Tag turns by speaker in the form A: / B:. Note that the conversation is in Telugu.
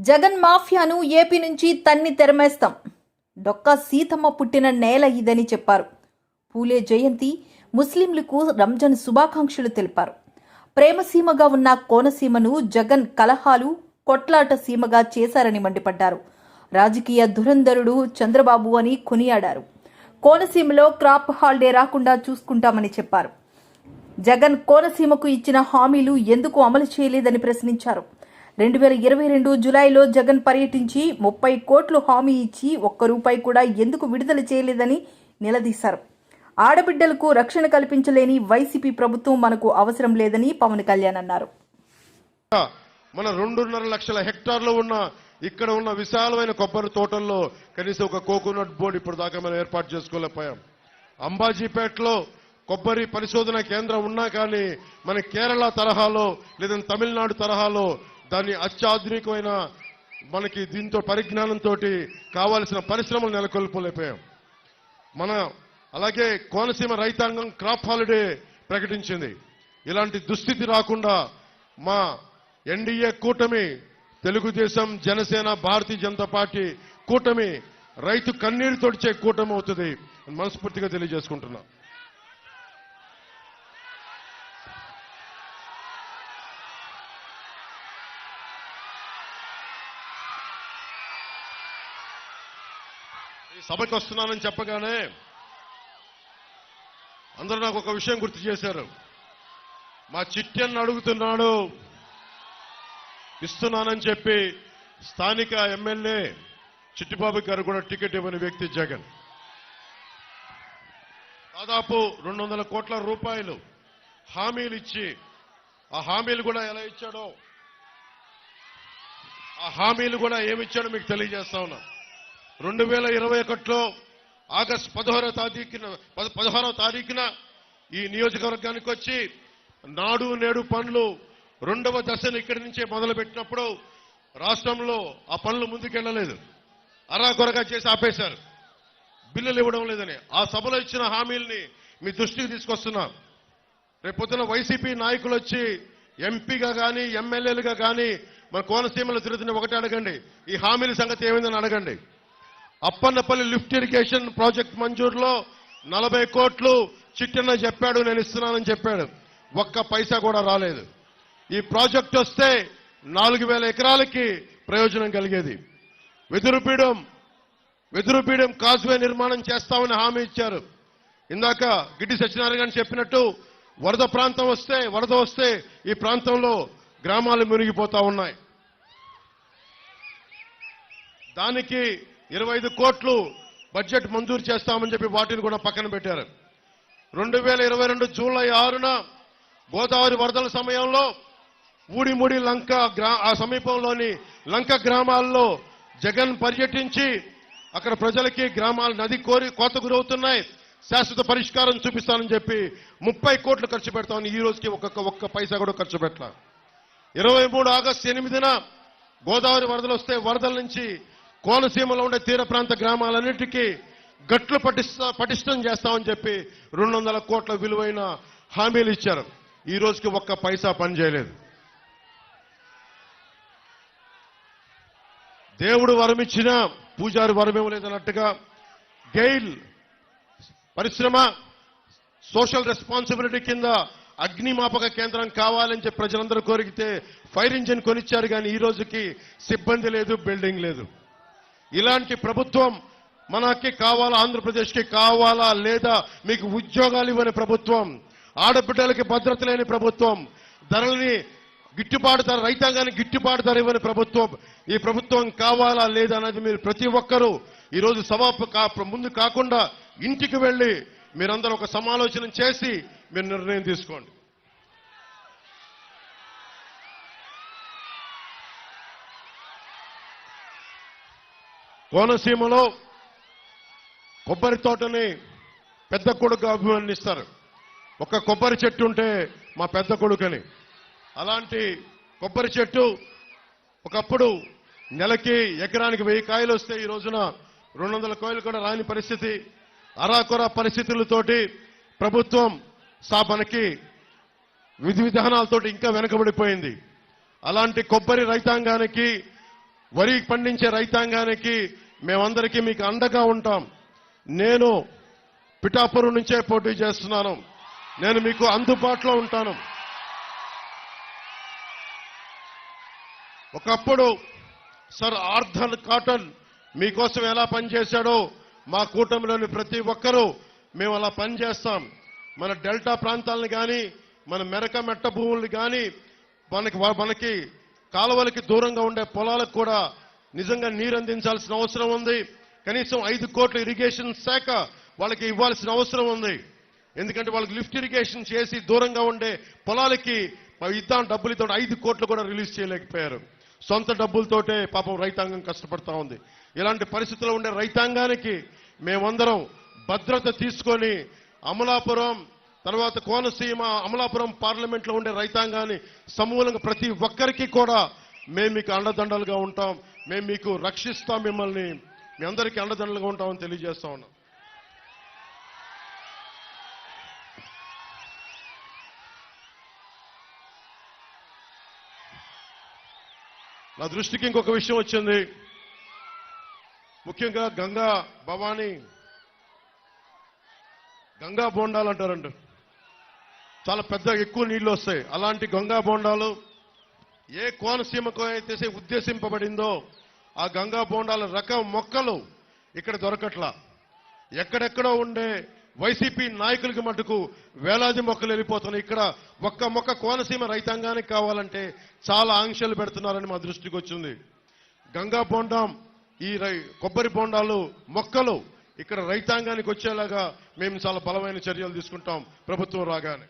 A: జగన్ మాఫియాను ఏపీ నుంచి తన్ని తెరమేస్తాం. డొక్కా సీతమ్మ పుట్టిన నేల ఇదని చెప్పారు. పూలే జయంతి ముస్లింలకు రంజాన్ శుభాకాంక్షలు తెలిపారు. ప్రేమసీమగా ఉన్న కోనసీమను జగన్ కలహాలు కొట్లాట సీమగా చేశారని మండిపడ్డారు. రాజకీయ ధురంధరుడు చంద్రబాబు అని కొనియాడారు. కోనసీమలో క్రాప్ హాలిడే రాకుండా చూసుకుంటామని చెప్పారు. జగన్ కోనసీమకు ఇచ్చిన హామీలు ఎందుకు అమలు చేయలేదని ప్రశ్నించారు. రెండు వేల ఇరవై రెండు జులైలో జగన్ పర్యటించి ముప్పై కోట్లు హామీ ఇచ్చి ఒక్క రూపాయి కూడా ఎందుకు విడుదల చేయలేదని నిలదీశారు. ఆడబిడ్డలకు రక్షణ కల్పించలేని వైసీపీ ప్రభుత్వం మనకు అవసరం లేదని పవన్ కళ్యాణ్ అన్నారు.
B: మన రెండున్నర లక్షల హెక్టార్లు ఉన్న ఇక్కడ ఉన్న విశాలమైన కొబ్బరి తోటల్లో కనీసం ఒక కోకోనట్ బోర్డు ఇప్పుడు దాకా మనం ఏర్పాటు చేసుకోలేకపోయాం. అంబాజీపేటలో కొబ్బరి పరిశోధన కేంద్రం ఉన్నా కానీ మన కేరళ తరహాలో లేదా తమిళనాడు తరహాలో దాన్ని అత్యాధునికమైన మనకి దీంతో పరిజ్ఞానంతో కావాల్సిన పరిశ్రమలు నెలకొల్పలేకపోయాం. మన అలాగే కోనసీమ రైతాంగం క్రాప్ హాలిడే ప్రకటించింది. ఇలాంటి దుస్థితి రాకుండా మా ఎన్డీఏ కూటమి తెలుగుదేశం జనసేన భారతీయ జనతా పార్టీ కూటమి రైతు కన్నీరు తొడిచే కూటమి అవుతుంది మనస్ఫూర్తిగా తెలియజేసుకుంటున్నా. ఈ సభకి వస్తున్నానని చెప్పగానే అందరూ నాకు ఒక విషయం గుర్తు చేశారు. మా చిట్టెన్ను అడుగుతున్నాడు ఇస్తున్నానని చెప్పి స్థానిక ఎమ్మెల్యే చిట్టిబాబు గారు కూడా టికెట్ ఇవ్వని వ్యక్తి జగన్. దాదాపు రెండు వందల కోట్ల రూపాయలు హామీలు ఇచ్చి ఆ హామీలు కూడా ఎలా ఇచ్చాడో ఆ హామీలు కూడా ఏమి ఇచ్చాడో మీకు తెలియజేస్తా ఉన్నాను రెండు వేల ఇరవై ఒకటిలో ఆగస్టు పదహారో తారీఖున పద- పదహారో తారీఖున ఈ నియోజకవర్గానికి వచ్చి నాడు నేడు పనులు రెండవ దశను ఇక్కడి నుంచే మొదలుపెట్టినప్పుడు రాష్ట్రంలో ఆ పనులు ముందుకెళ్ళలేదు. అరాకొరగా చేసి ఆపేశారు. బిల్లులు ఇవ్వడం లేదని. ఆ సభలో ఇచ్చిన హామీల్ని మీ దృష్టికి తీసుకొస్తున్నా. రేపొద్దున వైసీపీ నాయకులు వచ్చి ఎంపీగా కానీ ఎమ్మెల్యేలుగా కానీ మన కోనసీమలో తిరుగుతున్న ఒకటి అడగండి. ఈ హామీల సంగతి ఏమైందని అడగండి. అప్పన్నపల్లి లిఫ్ట్ ఇరిగేషన్ ప్రాజెక్ట్ మంజూరులో నలభై కోట్లు చిట్టన్న చెప్పాడు నేను ఇస్తున్నానని చెప్పాడు. ఒక్క పైసా కూడా రాలేదు. ఈ ప్రాజెక్ట్ వస్తే నాలుగు వేల ఎకరాలకి ప్రయోజనం కలిగేది. వెదురుపీడం వెదురుపీడం కాజ్వే నిర్మాణం చేస్తామని హామీ ఇచ్చారు. ఇందాక గిడ్డి సత్యనారాయణ గారు చెప్పినట్టు వరద ప్రాంతం వస్తే వరద వస్తే ఈ ప్రాంతంలో గ్రామాలు మునిగిపోతా ఉన్నాయి. దానికి ఇరవై ఐదు కోట్లు బడ్జెట్ మంజూరు చేస్తామని చెప్పి వాటిని కూడా పక్కన పెట్టారు. రెండు వేల ఇరవై రెండు జూలై ఆరున గోదావరి వరదల సమయంలో ఊడిముడి లంక గ్రా ఆ సమీపంలోని లంక గ్రామాల్లో జగన్ పర్యటించి అక్కడ ప్రజలకి గ్రామాలు నది కోరి కోత గురవుతున్నాయి. శాశ్వత పరిష్కారం చూపిస్తానని చెప్పి ముప్పై కోట్లు ఖర్చు పెడతామని ఈ రోజుకి ఒక్కొక్క ఒక్క పైసా కూడా ఖర్చు పెట్టాల. ఇరవై మూడు ఆగస్టు ఎనిమిదిన గోదావరి వరదలు వస్తే వరదల నుంచి కోనసీమలో ఉండే తీర ప్రాంత గ్రామాలన్నిటికీ గట్లు పటిస్తా పటిష్టం చేస్తామని చెప్పి రెండు వందల కోట్ల విలువైన హామీలు ఇచ్చారు. ఈ రోజుకి ఒక్క పైసా పని చేయలేదు. దేవుడు వరమిచ్చినా పూజారి వరం ఇవ్వలేదన్నట్టుగా గెయిల్ పరిశ్రమ సోషల్ రెస్పాన్సిబిలిటీ కింద అగ్నిమాపక కేంద్రం కావాలని చెప్పి ప్రజలందరూ కోరికితే ఫైర్ ఇంజిన్ కొనిచ్చారు కానీ ఈ రోజుకి సిబ్బంది లేదు బిల్డింగ్ లేదు. ఇలాంటి ప్రభుత్వం మనకి కావాలా? ఆంధ్రప్రదేశ్కి కావాలా లేదా మీకు ఉద్యోగాలు ఇవ్వని ప్రభుత్వం? ఆడబిడ్డలకి భద్రత లేని ప్రభుత్వం? ధరలని గిట్టుబాటు ధర రైతాంగానికి గిట్టుబాటు ధర ఇవ్వని ప్రభుత్వం? ఈ ప్రభుత్వం కావాలా లేదా అనేది మీరు ప్రతి ఒక్కరూ ఈరోజు సమాప కా- ముందు కాకుండా ఇంటికి వెళ్ళి మీరందరూ ఒక సమాలోచన చేసి మీరు నిర్ణయం తీసుకోండి. కోనసీమలో కొబ్బరి తోటని పెద్ద కొడుకు అభిమానిస్తారు. ఒక కొబ్బరి చెట్టు ఉంటే మా పెద్ద కొడుకని. అలాంటి కొబ్బరి చెట్టు ఒకప్పుడు నెలకి ఎకరానికి వెయ్యి కాయలు వస్తే ఈ రోజున రెండు వందల కాయలు కూడా రాని పరిస్థితి. అరాకొర పరిస్థితులతోటి ప్రభుత్వం సా మనకి విధి విధానాలతోటి ఇంకా వెనకబడిపోయింది. అలాంటి కొబ్బరి రైతాంగానికి వరి పండించే రైతాంగానికి మేమందరికీ మీకు అండగా ఉంటాం. నేను పిఠాపురం నుంచే పోటీ చేస్తున్నాను. నేను మీకు అందుబాటులో ఉంటాను. ఒకప్పుడు సర్ ఆర్థర్ కాటన్ మీకోసం ఎలా పనిచేశాడో మా కూటమిలోని ప్రతి ఒక్కరూ మేము అలా పనిచేస్తాం. మన డెల్టా ప్రాంతాలను కానీ మన మెరక మెట్ట భూముల్ని కానీ మనకి మనకి కాలువలకి దూరంగా ఉండే పొలాలకు కూడా నిజంగా నీరు అందించాల్సిన అవసరం ఉంది. కనీసం ఐదు కోట్ల ఇరిగేషన్ శాఖ వాళ్ళకి ఇవ్వాల్సిన అవసరం ఉంది. ఎందుకంటే వాళ్ళకి లిఫ్ట్ ఇరిగేషన్ చేసి దూరంగా ఉండే పొలాలకి ఇద్దాం డబ్బులు ఇద్దాం ఐదు కోట్లు కూడా రిలీజ్ చేయలేకపోయారు. సొంత డబ్బులతోటే పాపం రైతాంగం కష్టపడతా ఉంది. ఇలాంటి పరిస్థితుల్లో ఉండే రైతాంగానికి మేమందరం భద్రత తీసుకొని అమలాపురం తర్వాత కోనసీమ అమలాపురం పార్లమెంట్లో ఉండే రైతాంగాన్ని సమూలంగా ప్రతి ఒక్కరికి కూడా మేము మీకు అండదండలుగా ఉంటాం. మేము మీకు రక్షిస్తాం మిమ్మల్ని. మీ అందరికీ అండదండలుగా ఉంటామని తెలియజేస్తా ఉన్నాం. నా దృష్టికి ఇంకొక విషయం వచ్చింది. ముఖ్యంగా గంగా భవానీ గంగా బోండాలు అంటారంట. చాలా పెద్ద ఎక్కువ నీళ్ళు వస్తాయి. అలాంటి గంగా బోండాలు ఏ కోనసీమకు అయితే ఉద్దేశింపబడిందో ఆ గంగా బోండాల రకం మొక్కలు ఇక్కడ దొరకట్లా. ఎక్కడెక్కడో ఉండే వైసీపీ నాయకులకి మటుకు వేలాది మొక్కలు వెళ్ళిపోతున్నాయి. ఇక్కడ ఒక్క మొక్క కోనసీమ రైతాంగానికి కావాలంటే చాలా ఆంక్షలు పెడుతున్నారని మా దృష్టికి వచ్చింది. గంగా బోండం ఈ రై కొబ్బరి బోండాలు మొక్కలు ఇక్కడ రైతాంగానికి వచ్చేలాగా మేము చాలా బలమైన చర్యలు తీసుకుంటాం. ప్రభుత్వం రాగానే.